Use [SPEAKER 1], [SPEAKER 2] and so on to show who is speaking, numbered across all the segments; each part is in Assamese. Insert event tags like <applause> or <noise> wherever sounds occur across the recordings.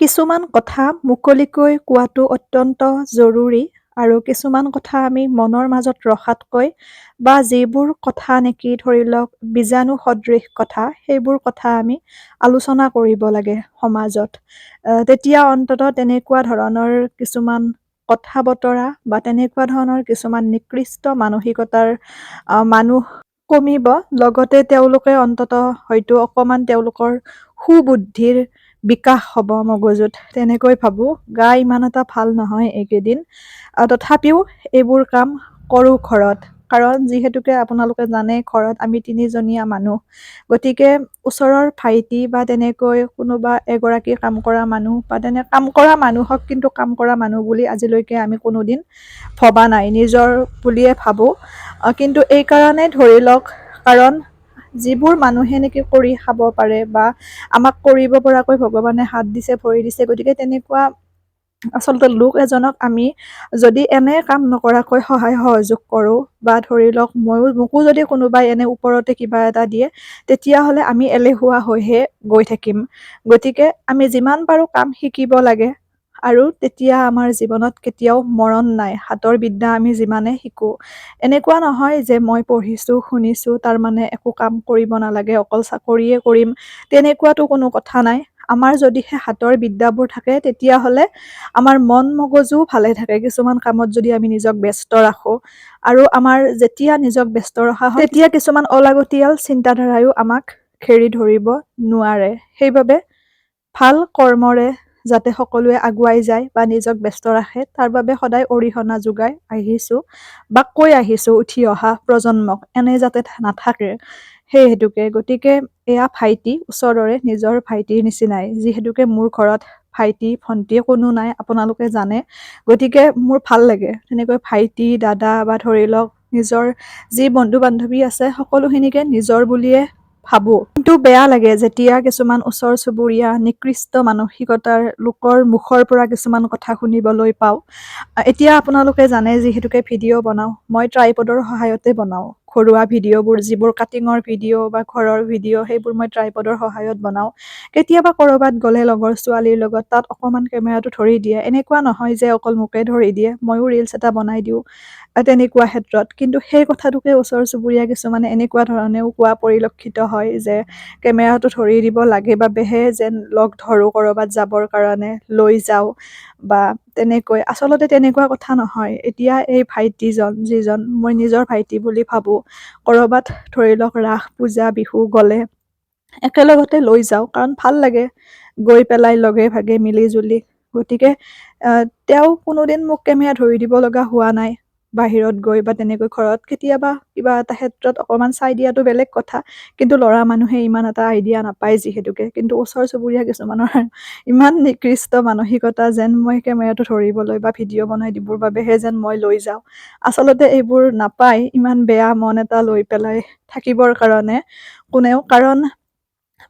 [SPEAKER 1] কিছুমান কথা মুকলিকৈ কোৱাটো অত্যন্ত জৰুৰী আৰু কিছুমান কথা আমি মনৰ মাজত ৰখাতকৈ বা যিবোৰ কথা নেকি ধৰি লওক বীজাণু সদৃশ কথা সেইবোৰ কথা আমি আলোচনা কৰিব লাগে সমাজত। তেতিয়া অন্ততঃ তেনেকুৱা ধৰণৰ কিছুমান কথা বতৰা বা তেনেকুৱা ধৰণৰ কিছুমান নিকৃষ্ট মানসিকতাৰ মানুহ কমিব। লগতে তেওঁলোকে অন্ততঃ হয়তো অকমান তেওঁলোকৰ সুবুদ্ধিৰ বিকাশ হ'ব মগজুত। তেনেকৈ ভাবোঁ গা ইমান এটা ভাল নহয় এইকেইদিন। তথাপিও এইবোৰ কাম কৰোঁ ঘৰত। কাৰণ যিহেতুকে আপোনালোকে জানে ঘৰত আমি তিনিজনীয়া মানুহ। গতিকে ওচৰৰ ভাইটি বা তেনেকৈ কোনোবা এগৰাকী কাম কৰা মানুহ বা তেনে কাম কৰা মানুহক কিন্তু কাম কৰা মানুহ বুলি আজিলৈকে আমি কোনোদিন ভবা নাই। নিজৰ বুলিয়ে ভাবোঁ। কিন্তু এইকাৰণে ধৰি লওক কাৰণ যিবোৰ মানুহে নেকি কৰি খাব পাৰে বা আমাক কৰিব পৰাকৈ ভগৱানে হাত দিছে ভৰি দিছে গতিকে তেনেকুৱা আচলতে লোক এজনক আমি যদি এনে কাম নকৰাকৈ সহায় সহযোগ কৰোঁ বা ধৰি লওক ময়ো মোকো যদি কোনোবাই এনে ওপৰতে কিবা এটা দিয়ে তেতিয়াহ'লে আমি এলেহুৱা হৈহে গৈ থাকিম। গতিকে আমি যিমান পাৰোঁ কাম শিকিব লাগে। আৰু তেতিয়া আমাৰ জীৱনত কেতিয়াও মৰণ নাই। হাতৰ বিদ্যা আমি যিমানে শিকোঁ। এনেকুৱা নহয় যে মই পঢ়িছোঁ শুনিছোঁ তাৰ মানে একো কাম কৰিব নালাগে অকল চাকৰিয়ে কৰিম তেনেকুৱাতো কোনো কথা নাই। আমাৰ যদিহে হাতৰ বিদ্যাবোৰ থাকে তেতিয়াহ'লে আমাৰ মন মগজুও ভালে থাকে। কিছুমান কামত যদি আমি নিজক ব্যস্ত ৰাখোঁ আৰু আমাৰ যেতিয়া নিজক ব্যস্ত ৰখা হয় তেতিয়া কিছুমান অলাগতিয়াল চিন্তাধাৰায়ো আমাক ঘেৰি ধৰিব নোৱাৰে। সেইবাবে ভাল কৰ্মৰে যাতে সকলোৱে আগুৱাই যায় বা নিজক ব্যস্ত ৰাখে তাৰ বাবে সদায় অৰিহণা যোগাই আহিছোঁ বা কৈ আহিছোঁ উঠি অহা প্ৰজন্মক এনে যাতে নাথাকে। সেই হেতুকে গতিকে এয়া ভাইটি ওচৰৰে নিজৰ ভাইটিৰ নিচিনাই যিহেতুকে মোৰ ঘৰত ভাইটি ভণ্টি কোনো নাই আপোনালোকে জানে। গতিকে মোৰ ভাল লাগে তেনেকৈ ভাইটি দাদা বা ধৰি লওক নিজৰ যি বন্ধু বান্ধৱী আছে সকলোখিনিকে নিজৰ বুলিয়ে ভাবোঁ। কিন্তু বেয়া লাগে যেতিয়া কিছুমান ওচৰ চুবুৰীয়া নিকৃষ্ট মানসিকতাৰ লোকৰ মুখৰ পৰা কিছুমান কথা শুনিবলৈ পাওঁ। এতিয়া আপোনালোকে জানে যিহেতুকে ভিডিঅ' বনাওঁ মই ট্ৰাইপডৰ সহায়তে বনাওঁ। ঘৰুৱা ভিডিঅ'বোৰ যিবোৰ কাটিঙৰ ভিডিঅ' বা ঘৰৰ ভিডিঅ' সেইবোৰ মই ট্ৰাইপডৰ সহায়ত বনাওঁ। কেতিয়াবা ক'ৰবাত গ'লে লগৰ ছোৱালীৰ লগত তাত অকণমান কেমেৰাটো ধৰি দিয়ে। এনেকুৱা নহয় যে অকল মোকে ধৰি দিয়ে ময়ো ৰিলচ এটা বনাই দিওঁ তেনেকুৱা ক্ষেত্ৰত। কিন্তু সেই কথাটোকে ওচৰ চুবুৰীয়া কিছুমানে এনেকুৱা ধৰণেও কোৱা পৰিলক্ষিত হয় যে কেমেৰাটো ধৰি দিব লাগে বাবেহে যেন লগ ধৰোঁ ক'ৰবাত যাবৰ কাৰণে লৈ যাওঁ। বা তেনেকৈ আচলতে তেনেকুৱা কথা নহয়। এতিয়া এই ভাইটিজন যিজন মই নিজৰ ভাইটি বুলি ভাবোঁ ক'ৰবাত ধৰি লওক ৰাস পূজা বিহু গ'লে একেলগতে লৈ যাওঁ কাৰণ ভাল লাগে গৈ পেলাই লগে ভাগে মিলি জুলি গতিকে তেওঁ কোনোদিন মোক কেমেৰা ধৰি দিব লগা হোৱা নাই। বাহিৰত গৈ বা তেনেকৈ ঘৰত কেতিয়াবা কিবা এটা ক্ষেত্ৰত অকণমান চাই দিয়াটো বেলেগ কথা। কিন্তু ল'ৰা মানুহে ইমান এটা আইডিয়া নাপায় যিহেতুকে। কিন্তু ওচৰ চুবুৰীয়া কিছুমানৰ <laughs> ইমান নিকৃষ্ট মানসিকতা যেন মই কেমেৰাটো ধৰিবলৈ বা ভিডিঅ' বনাই দিবৰ বাবেহে যেন মই লৈ যাওঁ। আচলতে এইবোৰ নাপায় ইমান বেয়া মন এটা লৈ পেলাই থাকিবৰ কাৰণে। কোনেও কাৰণ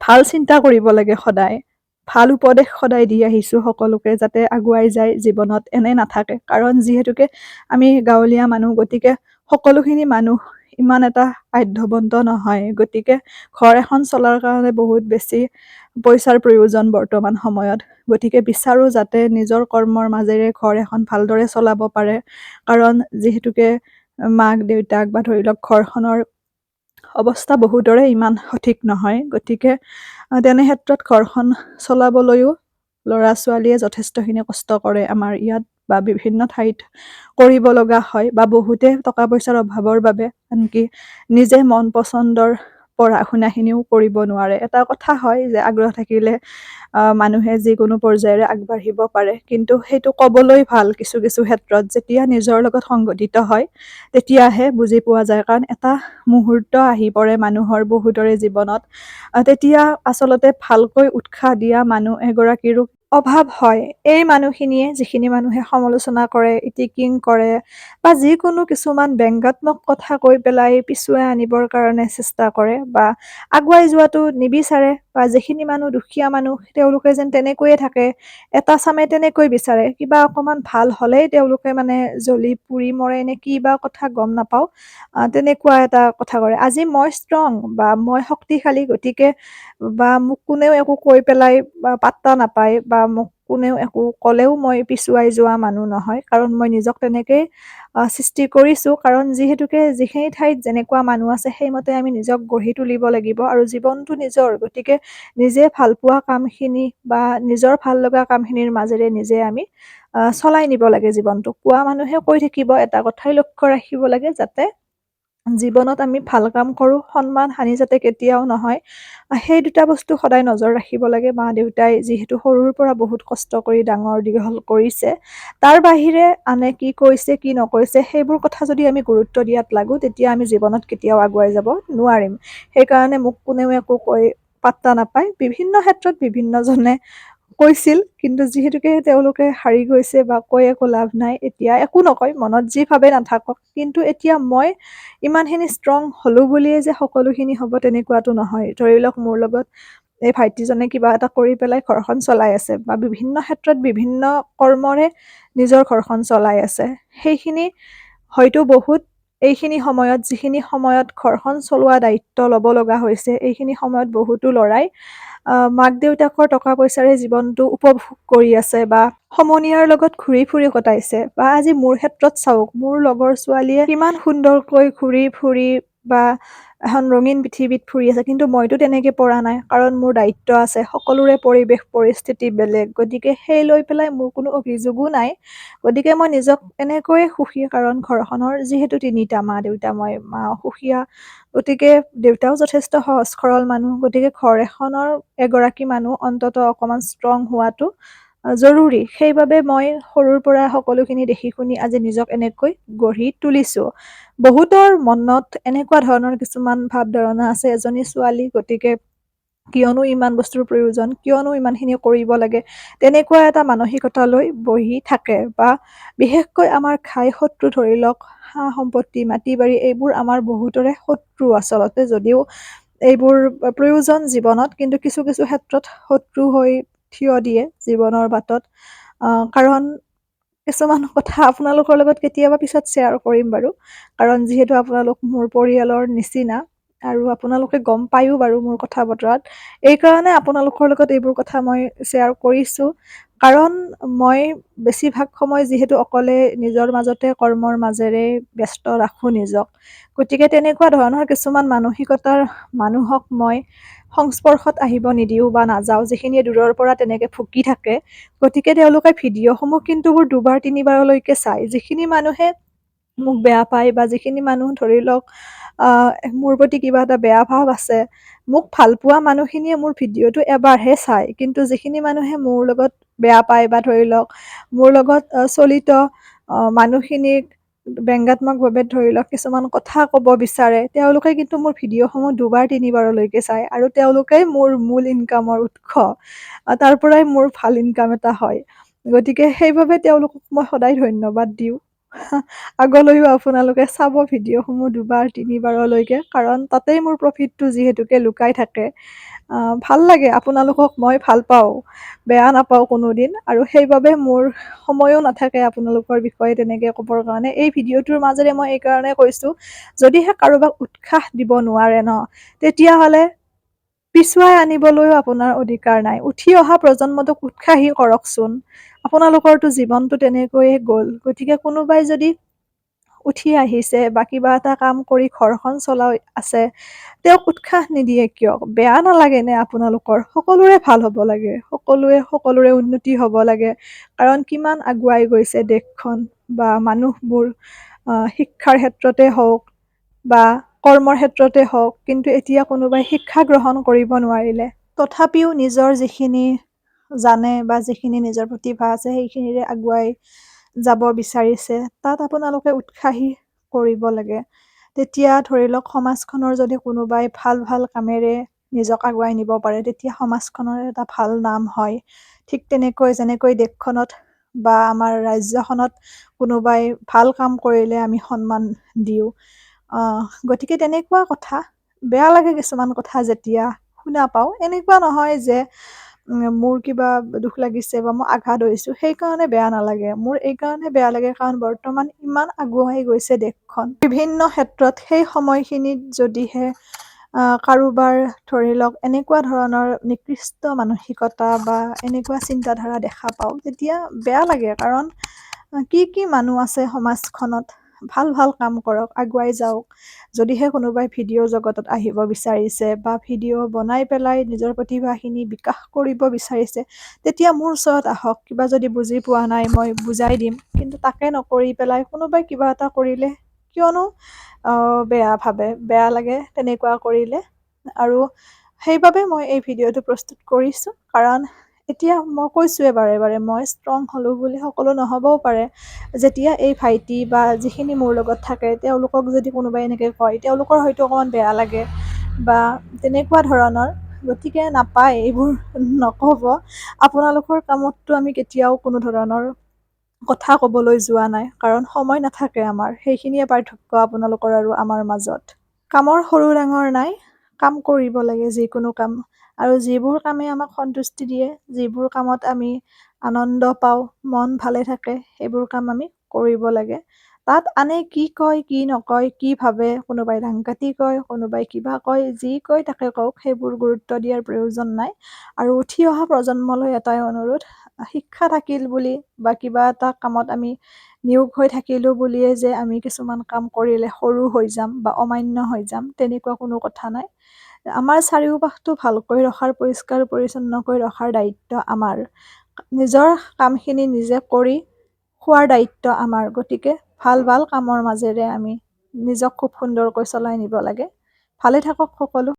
[SPEAKER 1] ভাল চিন্তা কৰিব লাগে সদায়। ভাল উপদেশ সদায় দি আহিছোঁ সকলোকে যাতে আগুৱাই যায় জীৱনত এনে নাথাকে। কাৰণ যিহেতুকে আমি গাঁৱলীয়া মানুহ গতিকে সকলোখিনি মানুহ ইমান এটা আধ্যৱন্ত নহয়। গতিকে ঘৰ এখন চলাৰ কাৰণে বহুত বেছি পইচাৰ প্ৰয়োজন বৰ্তমান সময়ত। গতিকে বিচাৰোঁ যাতে নিজৰ কৰ্মৰ মাজেৰে ঘৰ এখন ভালদৰে চলাব পাৰে। কাৰণ যিহেতুকে মাক দেউতাক বা ধৰি লওক ঘৰখনৰ অৱস্থা বহুতৰে ইমান সঠিক নহয়। গতিকে তেনে ক্ষেত্ৰত ঘৰখন চলাবলৈও ল'ৰা ছোৱালীয়ে যথেষ্টখিনি কষ্ট কৰে। আমাৰ ইয়াত বা বিভিন্ন ঠাইত কৰিব লগা হয় বা বহুতে টকা পইচাৰ অভাৱৰ বাবে আনকি নিজে মন পচন্দৰ পঢ়া শুনাখিনিও কৰিব নোৱাৰে। এটা কথা হয় যে আগ্ৰহ থাকিলে মানুহে যিকোনো পৰ্যায়েৰে আগবাঢ়িব পাৰে। কিন্তু সেইটো ক'বলৈ ভাল কিছু কিছু ক্ষেত্ৰত যেতিয়া নিজৰ লগত সংগঠিত হয় তেতিয়াহে বুজি পোৱা যায়। কাৰণ এটা মুহূৰ্ত আহি পৰে মানুহৰ বহুতৰে জীৱনত। তেতিয়া আচলতে ভালকৈ উৎসাহ দিয়া মানুহ এগৰাকীৰো অভাৱ হয়। এই মানুহখিনিয়ে যিখিনি মানুহে সমালোচনা কৰে ইটিকিং কৰে বা যিকোনো কিছুমান ব্যংগাত্মক কথা কৈ পেলাই পিছুৱাই আনিবৰ কাৰণে চেষ্টা কৰে বা আগুৱাই যোৱাটো নিবিচাৰে বা যিখিনি মানুহ দুখীয়া মানুহ তেওঁলোকে যেন তেনেকৈয়ে থাকে এটা চামে তেনেকৈ বিচাৰে। কিবা অকণমান ভাল হ'লেই তেওঁলোকে মানে জ্বলি পুৰি মৰে নে কি বা কথা গম নাপাওঁ তেনেকুৱা এটা কথা কৰে। আজি মই ষ্ট্ৰং বা মই শক্তিশালী গতিকে বা মোক কোনেও একো কৈ পেলাই বা পাত্তা নাপায় বা মোক কোনেও একো ক'লেও মই পিছুৱাই যোৱা মানুহ নহয় কাৰণ মই নিজক তেনেকেই সৃষ্টি কৰিছোঁ। কাৰণ যিহেতুকে যিখিনি ঠাইত যেনেকুৱা মানুহ আছে সেইমতে আমি নিজক গঢ়ি তুলিব লাগিব আৰু জীৱনটো নিজৰ গতিকে নিজে ভালপোৱা কামখিনি বা নিজৰ ভাল লগা কামখিনিৰ মাজেৰে নিজে আমি চলাই নিব লাগে জীৱনটো। কোৱা মানুহে কৈ থাকিব এটা কথাই লক্ষ্য ৰাখিব লাগে যাতে জীৱনত আমি ভাল কাম কৰোঁ সন্মান হানি যাতে কেতিয়াও নহয় সেই দুটা বস্তু সদায় নজৰ ৰাখিব লাগে। মা দেউতাই যিহেতু সৰুৰ পৰা বহুত কষ্ট কৰি ডাঙৰ দীঘল কৰিছে তাৰ বাহিৰে আনে কি কৈছে কি নকৈছে সেইবোৰ কথা যদি আমি গুৰুত্ব দিয়াত লাগোঁ তেতিয়া আমি জীৱনত কেতিয়াও আগুৱাই যাব নোৱাৰিম। সেইকাৰণে মোক কোনেও একো কৈ পাত্তা নাপায়। বিভিন্ন ক্ষেত্ৰত বিভিন্নজনে কৈছিল কিন্তু যিহেতুকে তেওঁলোকে হাৰি গৈছে বা কৈ একো লাভ নাই এতিয়া একো নকয় মনত যি ভাবে নাথাকক। কিন্তু এতিয়া মই ইমানখিনি ষ্ট্ৰং হ'লোঁ বুলিয়ে যে সকলোখিনি হ'ব তেনেকুৱাতো নহয়। ধৰি লওক মোৰ লগত এই ভাইটিজনে কিবা এটা কৰি পেলাই ঘৰখন চলাই আছে বা বিভিন্ন ক্ষেত্ৰত বিভিন্ন কৰ্মৰে নিজৰ ঘৰখন চলাই আছে। সেইখিনি হয়তো বহুত এইখিনি সময়ত যিখিনি সময়ত ঘৰখন চলোৱা দায়িত্ব ল'ব লগা হৈছে এইখিনি সময়ত বহুতো ল'ৰাই মাক দেউতাকৰ টকা পইচাৰে জীৱনটো উপভোগ কৰি আছে বা সমনীয়াৰ লগত ঘূৰি ফুৰি কটাইছে। বা আজি মোৰ ক্ষেত্ৰত চাওক মোৰ লগৰ ছোৱালীয়ে কিমান সুন্দৰকৈ ঘূৰি ফুৰি বা এখন ৰঙীন পৃথিৱীত ফুৰি আছে। কিন্তু মইতো তেনেকে পৰা নাই। কাৰণ মোৰ দায়িত্ব আছে। সকলোৰে পৰিৱেশ পৰিস্থিতি বেলেগ। গতিকে সেই লৈ পেলাই মোৰ কোনো অভিযোগো নাই। গতিকে মই নিজক এনেকৈয়ে সুখী কাৰণ ঘৰখনৰ যিহেতু তিনিটা মা দেউতা মই মা অসুখীয়া গতিকে দেউতাও যথেষ্ট সহজ সৰল মানুহ। গতিকে ঘৰ এখনৰ এগৰাকী মানুহ অন্তত অকমান ষ্ট্ৰং হোৱাটো জৰুৰী। সেইবাবে মই সৰুৰ পৰা সকলোখিনি দেখি শুনি আজি নিজক এনেকৈ গঢ়ি তুলিছোঁ। বহুতৰ মনত এনেকুৱা ধৰণৰ কিছুমান ভাৱ ধাৰণা আছে। এজনী ছোৱালী গতিকে কিয়নো ইমান বস্তুৰ প্ৰয়োজন কিয়নো ইমানখিনি কৰিব লাগে তেনেকুৱা এটা মানসিকতা লৈ বহি থাকে বা বিশেষকৈ আমাৰ ঘাই শত্ৰু ধৰি লওক সা সম্পত্তি মাটি বাৰী এইবোৰ আমাৰ বহুতৰে শত্ৰু আচলতে। যদিও এইবোৰ প্ৰয়োজন জীৱনত কিন্তু কিছু কিছু ক্ষেত্ৰত শত্ৰু হৈ থিয় দিয়ে জীৱনৰ বাটত। কাৰণ কিছুমান কথা আপোনালোকৰ লগত কেতিয়াবা পিছত শ্বেয়াৰ কৰিম বাৰু। কাৰণ যিহেতু আপোনালোক মোৰ পৰিয়ালৰ নিচিনা আৰু আপোনালোকে গম পায়ো বাৰু মোৰ কথা বতৰাত। এইকাৰণে আপোনালোকৰ লগত এইবোৰ কথা মই শ্বেয়াৰ কৰিছোঁ। কাৰণ মই বেছিভাগ সময় যিহেতু অকলে নিজৰ মাজতে কৰ্মৰ মাজেৰে ব্যস্ত ৰাখোঁ নিজক। গতিকে তেনেকুৱা ধৰণৰ কিছুমান মানসিকতাৰ মানুহক মই সংস্পৰ্শত আহিব নিদিওঁ বা নাযাওঁ যিখিনিয়ে দূৰৰ পৰা তেনেকে ভুকি থাকে। গতিকে তেওঁলোকে ভিডিঅ'সমূহ কিন্তু মোৰ দুবাৰ তিনিবাৰলৈকে চাই যিখিনি মানুহে মোক বেয়া পায় বা যিখিনি মানুহ ধৰি লওক মোৰ প্ৰতি কিবা এটা বেয়া ভাৱ আছে মোক ভাল পোৱা মানুহখিনিয়ে মোৰ ভিডিঅ'টো এবাৰহে চায়। কিন্তু যিখিনি মানুহে মোৰ লগত বেয়া পায় বা ধৰি লওক মোৰ লগত চলিত মানুহখিনিক ব্যংগাত্মকভাৱে ধৰি লওক কিছুমান কথা ক'ব বিচাৰে তেওঁলোকে কিন্তু মোৰ ভিডিঅ'সমূহ দুবাৰ তিনিবাৰলৈকে চায় আৰু তেওঁলোকেই মোৰ মূল ইনকামৰ উৎস। তাৰ পৰাই মোৰ ভাল ইনকাম এটা হয়। গতিকে সেইবাবে তেওঁলোকক মই সদায় ধন্যবাদ দিওঁ। <laughs> আগলৈও আপোনালোকে চাব ভিডিঅ'সমূহ দুবাৰ তিনিবাৰলৈকে কাৰণ তাতেই মোৰ প্ৰফিটটো যিহেতুকে লুকাই থাকে। ভাল লাগে আপোনালোকক মই ভাল পাওঁ বেয়া নাপাওঁ কোনোদিন আৰু সেইবাবে মোৰ সময়ো নাথাকে আপোনালোকৰ বিষয়ে তেনেকে ক'বৰ কাৰণে। এই ভিডিঅ'টোৰ মাজেৰে মই এইকাৰণে কৈছোঁ যদিহে কাৰোবাক উৎসাহ দিব নোৱাৰে ন তেতিয়াহ'লে পিছুৱাই আনিবলৈও আপোনাৰ অধিকাৰ নাই। উঠি অহা প্ৰজন্মটোক উৎসাহী কৰকচোন। আপোনালোকৰতো জীৱনটো তেনেকৈয়ে গ'ল। গতিকে কোনোবাই যদি উঠি আহিছে বা কিবা এটা কাম কৰি ঘৰখন চলাই আছে। তেওঁক উৎসাহ নিদিয়ে কিয়? বেয়া নালাগে নে আপোনালোকৰ? সকলোৰে ভাল হ'ব লাগে। সকলোৱে সকলোৰে উন্নতি হ'ব লাগে। কাৰণ কিমান আগুৱাই গৈছে দেশখন বা মানুহবোৰ শিক্ষাৰ ক্ষেত্ৰতে হওক বা কৰ্মৰ ক্ষেত্ৰতে হওক কিন্তু এতিয়া কোনোবাই শিক্ষা গ্ৰহণ কৰিব নোৱাৰিলে। তথাপিও নিজৰ যিখিনি জানে বা যিখিনি নিজৰ প্ৰতিভা আছে সেইখিনিৰে আগুৱাই যাব বিচাৰিছে তাত আপোনালোকে উৎসাহী কৰিব লাগে। তেতিয়া ধৰি লওক সমাজখনৰ যদি কোনোবাই ভাল ভাল কামেৰে নিজক আগুৱাই নিব পাৰে তেতিয়া সমাজখনৰ এটা ভাল নাম হয়। ঠিক তেনেকৈ যেনেকৈ দেশখনত বা আমাৰ ৰাজ্যখনত কোনোবাই ভাল কাম কৰিলে আমি সন্মান দিওঁ। গতিকে তেনেকুৱা কথা বেয়া লাগে কিছুমান কথা যেতিয়া শুনা পাওঁ। এনেকুৱা নহয় যে মোৰ কিবা দুখ লাগিছে বা মই আঘাত হৈছোঁ সেইকাৰণে বেয়া নালাগে। মোৰ এইকাৰণে বেয়া লাগে কাৰণ বৰ্তমান ইমান আগুৱাই গৈছে দেশখন। বিভিন্ন ক্ষেত্ৰত সেই সময়খিনিত যদিহে কাৰোবাৰ ধৰি লওক এনেকুৱা ধৰণৰ নিকৃষ্ট মানসিকতা বা এনেকুৱা চিন্তাধাৰা দেখা পাওঁ তেতিয়া বেয়া লাগে। কাৰণ কি কি মানুহ আছে সমাজখনত? ভাল ভাল কাম কৰক আগুৱাই যাওক। যদিহে কোনোবাই ভিডিঅ' জগতত আহিব বিচাৰিছে বা ভিডিঅ' বনাই পেলাই নিজৰ প্ৰতিভাখিনি বিকাশ কৰিব বিচাৰিছে তেতিয়া মোৰ ওচৰত আহক। কিবা যদি বুজি পোৱা নাই মই বুজাই দিম। কিন্তু তাকে নকৰি পেলাই কোনোবাই কিবা এটা কৰিলে কিয়নো বেয়া ভাবে বেয়া লাগে তেনেকুৱা কৰিলে। আৰু সেইবাবে মই এই ভিডিঅ'টো প্ৰস্তুত কৰিছোঁ। কাৰণ এতিয়া মই কৈছোঁৱে বাৰে বাৰে মই ষ্ট্ৰং হ'লোঁ বুলি সকলো নহ'বও পাৰে। যেতিয়া এই ভাইটি বা যিখিনি মোৰ লগত থাকে তেওঁলোকক যদি কোনোবাই এনেকৈ কয় তেওঁলোকৰ হয়তো অকণমান বেয়া লাগে বা তেনেকুৱা ধৰণৰ গতিকে নাপায় এইবোৰ নক'ব। আপোনালোকৰ কামততো আমি কেতিয়াও কোনো ধৰণৰ কথা ক'বলৈ যোৱা নাই কাৰণ সময় নাথাকে আমাৰ। সেইখিনিয়ে পাৰ্থক্য আপোনালোকৰ আৰু আমাৰ মাজত। কামৰ সৰু ডাঙৰ নাই। কাম কৰিব লাগে যিকোনো কাম। আৰু যিবোৰ কামে আমাক সন্তুষ্টি দিয়ে যিবোৰ কামত আমি আনন্দ পাওঁ মন ভালে থাকে সেইবোৰ কাম আমি কৰিব লাগে। তাত আনে কি কয় কি নকয় কি ভাবে কোনোবাই দাংকাটি কয় কোনোবাই কিবা কয় যি কয় তাকে কওক সেইবোৰ গুৰুত্ব দিয়াৰ প্ৰয়োজন নাই। আৰু উঠি অহা প্ৰজন্মলৈ এটাই অনুৰোধ শিক্ষা থাকিল বুলি বা কিবা এটা কামত আমি নিয়োগ হৈ থাকিলোঁ বুলিয়ে যে আমি কিছুমান কাম কৰিলে সৰু হৈ যাম বা অমান্য হৈ যাম তেনেকুৱা কোনো কথা নাই। আমাৰ চাৰিওপাশটো ভালকৈ ৰখাৰ পৰিষ্কাৰ পৰিচ্ছন্নকৈ ৰখাৰ দায়িত্ব আমাৰ। নিজৰ কামখিনি নিজে কৰি খোৱাৰ দায়িত্ব আমাৰ। গতিকে ভাল ভাল কামৰ মাজেৰে আমি নিজক খুব সুন্দৰকৈ চলাই নিব লাগে। ভালে থাকক সকলো।